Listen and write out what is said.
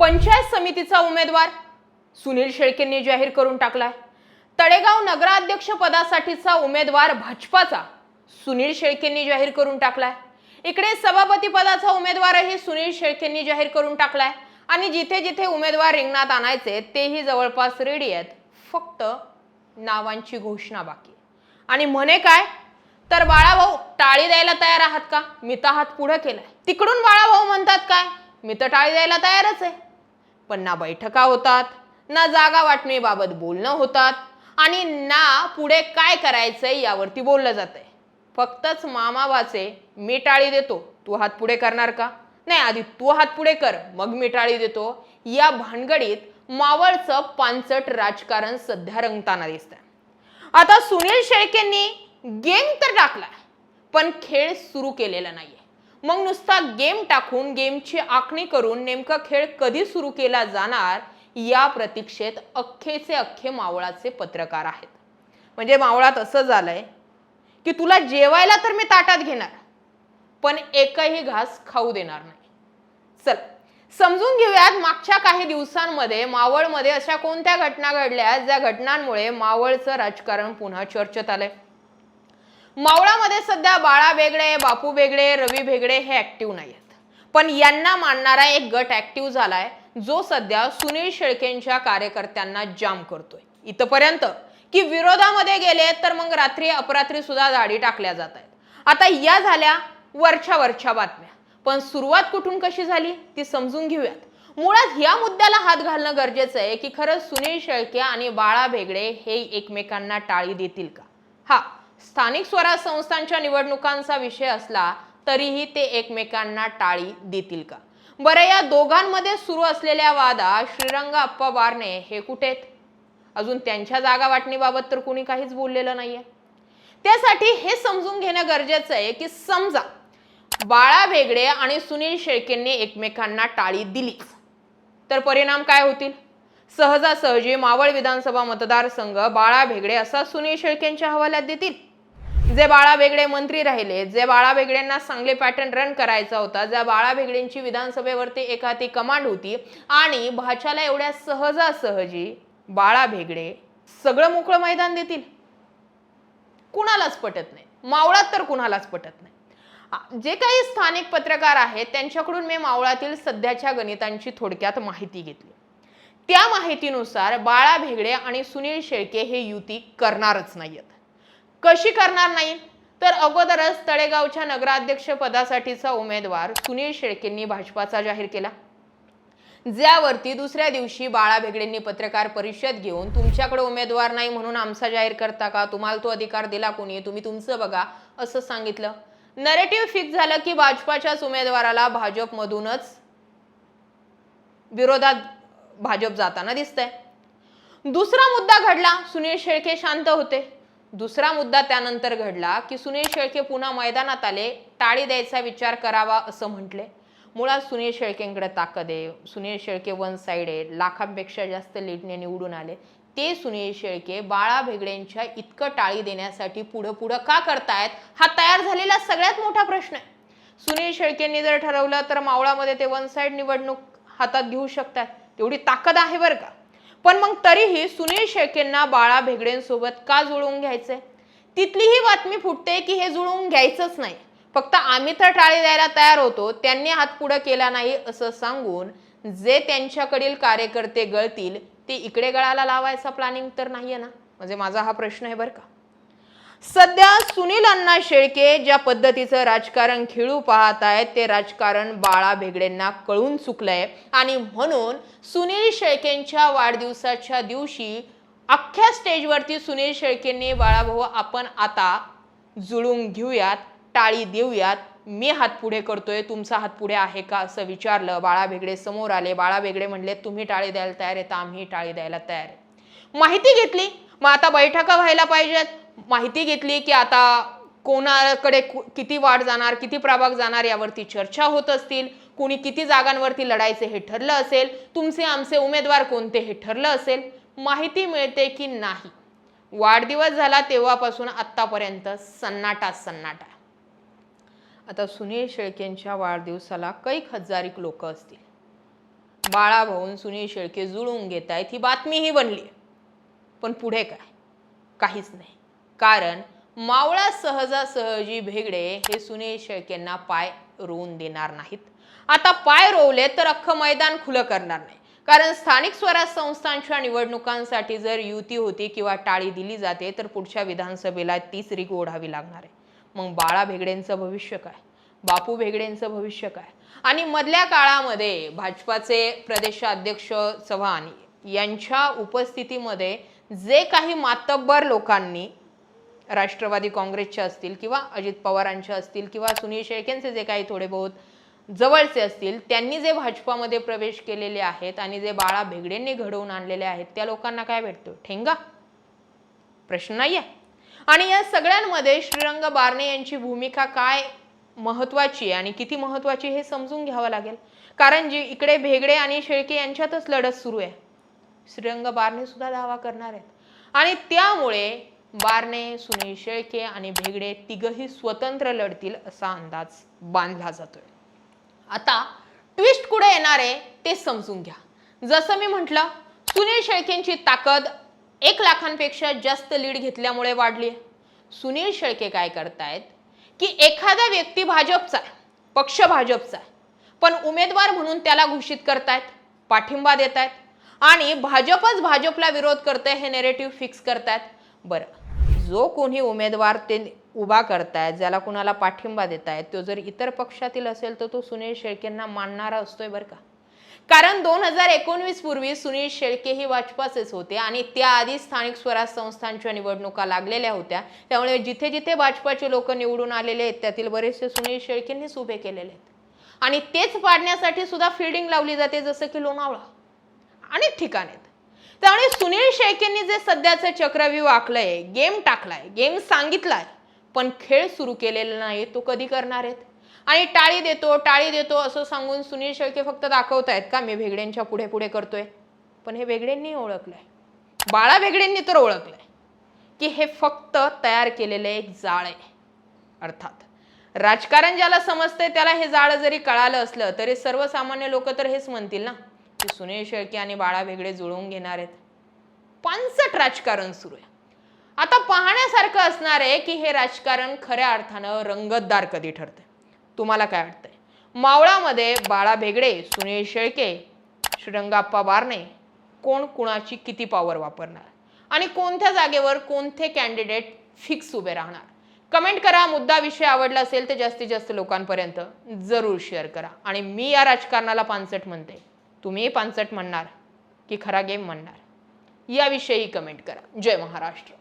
पंचायत समितीचा उमेदवार सुनील शेळकेंनी जाहीर करून टाकलाय. तळेगाव नगराध्यक्ष पदासाठीचा उमेदवार भाजपाचा सुनील शेळकेंनी जाहीर करून टाकलाय. इकडे सभापती पदाचा उमेदवारही सुनील शेळकेंनी जाहीर करून टाकलाय. आणि जिथे जिथे उमेदवार रिंगणात आणायचे तेही जवळपास रेडी आहेत. फक्त नावांची घोषणा बाकी आणि म्हणे काय? तर बाळाभाऊ टाळी द्यायला तयार आहात का? मी तर हात पुढे केलाय. तिकडून बाळाभाऊ म्हणतात काय? मी तर टाळी द्यायला तयारच आहे. पण ना बैठका होतात ना जागा वाटणीबाबत बोलणं होतात आणि ना पुढे काय करायचंय यावरती बोललं जातंय. फक्तच मामाबाचे मी टाळी देतो तू हात पुढे करणार का? नाही आधी तू हात पुढे कर मग मी टाळी देतो. या भानगडीत मावळचं पानचट राजकारण सध्या रंगताना दिसतंय. आता सुनील शेळकेंनी गेम तर टाकला पण खेळ सुरू केलेला नाहीये. मग नुसता गेम टाकून गेमची आखणी करून नेमका खेळ कधी सुरू केला जाणार या प्रतीक्षेत अख्खेचे अख्खे मावळाचे पत्रकार आहेत. म्हणजे मावळात असं झालंय की तुला जेवायला तर मी ताटात घेणार पण एकही घास खाऊ देणार नाही. चल समजून घेऊयात मागच्या काही दिवसांमध्ये मावळमध्ये अशा कोणत्या घटना घडल्या ज्या घटनांमुळे मावळचं राजकारण पुन्हा चर्चेत आलंय. मावळामध्ये सध्या बाळा बेगडे बापू बेगडे रवी बेगडे हे ऍक्टिव्ह नाही आहेत पण यांना मानणारा एक गट ऍक्टिव्ह झालाय जो सध्या सुनील शेळकेंच्या कार्यकर्त्यांना जाम करतोय. इथपर्यंत की विरोधामध्ये गेले तर मग रात्री अपरात्री सुद्धा दाढी टाकल्या जात आहेत. आता या झाल्या वरच्या वरच्या बातम्या. पण सुरुवात कुठून कशी झाली ती समजून घेऊयात. मुळात या मुद्द्याला हात घालणं गरजेचं आहे की खरंच सुनील शेळके आणि बाळा भेगडे हे एकमेकांना टाळी देतील का? हा स्थानिक स्वराज संस्थांच्या निवडणुकांचा विषय असला तरीही ते एकमेकांना टाळी देतील का? बरं या दोघांमध्ये सुरू असलेल्या वादा श्रीरंग अप्पा बारणे हे कुठेत अजून त्यांच्या जागा वाटणीबाबत तर कुणी काहीच बोललेलं नाहीये. त्यासाठी हे समजून घेणं गरजेचं आहे की समजा बाळा भेगडे आणि सुनील शेळकेंनी एकमेकांना टाळी दिलीच तर परिणाम काय होतील? सहजासहजी मावळ विधानसभा मतदारसंघ बाळा भेगडे असा सुनील शेळकेंच्या हवाल्यात देतील? जे बाळा बेगडे मंत्री राहिले जे बाळा भेगडेंना चांगले पॅटर्न रन करायचा होता ज्या बाळा भेगडेंची विधानसभेवरती एक हाती कमांड होती आणि भाच्याला एवढ्या सहजासहजी बाळा भेगडे सगळं मोकळं मैदान देतील. कुणालाच पटत नाही. मावळात तर कुणालाच पटत नाही. जे काही स्थानिक पत्रकार आहेत त्यांच्याकडून मी मावळातील सध्याच्या गणितांची थोडक्यात माहिती घेतली. त्या माहितीनुसार बाळा भेगडे आणि सुनील शेळके हे युती करणारच नाहीत कशी करणार नाही? तर अगोदरच तळेगावच्या नगराध्यक्ष पदासाठीचा उमेदवार सुनील शेळकेंनी भाजपाचा जाहीर केला. ज्यावरती दुसऱ्या दिवशी बाळा भेगडेंनी पत्रकार परिषद घेऊन तुमच्याकडे उमेदवार नाही म्हणून आमचा जाहीर करता का? तुम्हाला तो अधिकार दिला कोणी? तुम्ही तुमचं बघा असं सांगितलं. नरेटिव्ह फिक्स झालं की भाजपाच्याच उमेदवाराला भाजपमधूनच विरोधात भाजप जाताना दिसतंय. दुसरा मुद्दा घडला. सुनील शेळके शांत होते. दुसरा मुद्दा त्यानंतर घडला की सुनील शेळके पुन्हा मैदानात आले टाळी द्यायचा विचार करावा असं म्हटले. मुळात सुनील शेळकेंकडे ताकद आहे. सुनील शेळके वन साईड आहे. लाखांपेक्षा जास्त लीडने निवडून आले. ते सुनील शेळके बाळा भेगडेंच्या इतकं टाळी देण्यासाठी पुढं पुढं का करतायत हा तयार झालेला सगळ्यात मोठा प्रश्न आहे. सुनील शेळकेंनी जर ठरवलं तर मावळामध्ये ते वन साईड निवडणूक हातात घेऊ शकतात. तेवढी ताकद आहे बरं का? पण मग तरीही सुनील शेळकेंना बाळा भेगडेंसोबत का जुळवून घ्यायचंय तिथलीही बातमी फुटते की हे जुळवून घ्यायचंच नाही. फक्त आम्ही तर टाळी द्यायला तयार होतो त्यांनी हात पुढं केला नाही असं सांगून जे त्यांच्याकडील कार्यकर्ते गळतील ते इकडे गळाला लावायचा प्लॅनिंग तर नाहीये ना? म्हणजे माझा हा प्रश्न आहे बरं का. सध्या सुनील अण्णा शेळके ज्या पद्धतीचं राजकारण खेळू पाहत आहेत ते राजकारण बाळा भेगडेंना कळून चुकलंय. आणि म्हणून सुनील शेळकेंच्या वाढदिवसाच्या दिवशी अख्ख्या स्टेजवरती सुनील शेळकेंनी बाळाभाऊ आपण आता जुळून घेऊयात टाळी देऊयात. मी हात पुढे करतोय तुमचा हात पुढे आहे का? असं विचारलं बाळा भेगडे समोर आले. बाळा भेगडे म्हणले तुम्ही टाळी द्यायला तयार आहे तर आम्ही टाळी द्यायला तयार आहे माहिती घेतली. मग आता बैठका व्हायला पाहिजेत. माहिती घेतली की आता कोणाकडे कु- किती वाढ जाणार किती प्रभाग जाणार यावरती चर्चा होत असतील. कोणी किती जागांवरती लढायचे हे ठरलं असेल. तुमचे आमचे उमेदवार कोणते हे ठरलं असेल. माहिती मिळते की नाही. वाढदिवस झाला तेव्हापासून आत्तापर्यंत सन्नाटा सन्नाटा. आता सुनील शेळकेंच्या वाढदिवसाला कैक हजारिक लोक असतील. बाळाभाऊन सुनील शेळके जुळून घेत आहेत ही बातमीही बनली पण पुढे काय? काहीच नाही. कारण मावळा सहजासहजी भेगडे हे सुनील शेळकेंना पाय रोवून देणार नाहीत. आता पाय रोवले तर अख्खं मैदान खुलं करणार नाही. कारण स्थानिक स्वराज संस्थांच्या निवडणुकांसाठी जर युती होती किंवा टाळी दिली जाते तर पुढच्या विधानसभेला तीच रीक ओढावी लागणार आहे. मग बाळा भेगडेंचं भविष्य काय? बापू भेगडेंचं भविष्य काय? आणि मधल्या काळामध्ये भाजपाचे प्रदेशाध्यक्ष चव्हाण यांच्या उपस्थितीमध्ये जे काही मातब्बर लोकांनी राष्ट्रवादी काँग्रेसच्या असतील किंवा अजित पवारांच्या असतील किंवा सुनील शेळकेंचे जे काही थोडे बहुत जवळचे असतील त्यांनी जे भाजपामध्ये प्रवेश केलेले आहेत आणि जे बाळा भेगडेंनी घडवून आणलेले आहेत त्या लोकांना काय भेटतो ठेंगा? प्रश्न नाही आहे आणि या सगळ्यांमध्ये श्रीरंग बारणे यांची भूमिका काय महत्वाची आहे आणि किती महत्वाची हे समजून घ्यावं लागेल. कारण जी इकडे भेगडे आणि शेळके यांच्यातच लढत सुरू आहे. श्रीरंग बारणे सुद्धा दावा करणार आहेत. आणि त्यामुळे बारणे सुनील शेळके आणि भेगडे तिघही स्वतंत्र लढतील असा अंदाज बांधला जातोय. आता ट्विस्ट कुठे येणार आहे ते समजून घ्या. जसं मी म्हटलं सुनील शेळकेंची ताकद एक लाखांपेक्षा जास्त लीड घेतल्यामुळे वाढली सुनील शेळके काय करतायत? की एखादा व्यक्ती भाजपचा आहे पक्ष भाजपचा आहे पण उमेदवार म्हणून त्याला घोषित करतायत पाठिंबा देत आहेत आणि भाजपच भाजपला विरोध करते हे नेरेटिव्ह फिक्स करतायत. बरं. जो कोणी उमेदवार ते उभा करतायत ज्याला कुणाला पाठिंबा देत आहेत तो जर इतर पक्षातील असेल तर तो सुनील शेळकेंना मानणारा असतोय बरं का? कारण दोन हजार एकोणवीस पूर्वी सुनील शेळके ही भाजपाचेच होते आणि त्याआधी स्थानिक स्वराज संस्थांच्या निवडणुका लागलेल्या होत्या. त्यामुळे जिथे जिथे भाजपाचे लोक निवडून आलेले आहेत त्यातील बरेचसे सुनील शेळकेंनीच उभे केलेले आहेत. आणि तेच पाडण्यासाठी सुद्धा फिल्डिंग लावली जाते जसं की लोणावळा. अनेक ठिकाणी. आहेत त्यामुळे सुनील शेळकेंनी जे सध्याचं चक्रव्यूह आखलंय गेम टाकलाय गेम सांगितलाय पण खेळ सुरू केलेला नाही तो कधी करणार आहेत? आणि टाळी देतो टाळी देतो असं सांगून सुनील शेळके फक्त दाखवतायत का मी भेगड्यांच्या पुढे पुढे करतोय? पण हे भेगड्यांनी ओळखलंय. बाळा भेगडेंनी तर ओळखलंय. की हे फक्त तयार केलेलं एक जाळ. आहे अर्थात राजकारण ज्याला समजतंय त्याला हे जाळ जरी कळालं असलं तरी सर्वसामान्य लोक तर हेच म्हणतील ना? की सुनील शेळके आणि बाळा वेगळे जुळवून घेणार आहेत. पानसट राजकारण सुरू आहे. आता पाहण्यासारखं असणार आहे की हे राजकारण खऱ्या अर्थानं रंगतदार कधी ठरते तुम्हाला काय वाटतंय? मावळामध्ये बाळा भेगडे सुनील शेळके श्रीरंगाप्पा बारणे कोण कुणाची किती पॉवर वापरणार? आणि कोणत्या जागेवर कोणते कॅन्डिडेट फिक्स उभे राहणार? कमेंट करा. मुद्दा विषय आवडला असेल तर जास्तीत जास्त लोकांपर्यंत जरूर शेअर करा. आणि मी या राजकारणाला पानसट म्हणते. तुम्ही पानसट म्हणणार की खरा गेम म्हणणार. याविषयी कमेंट करा. जय महाराष्ट्र.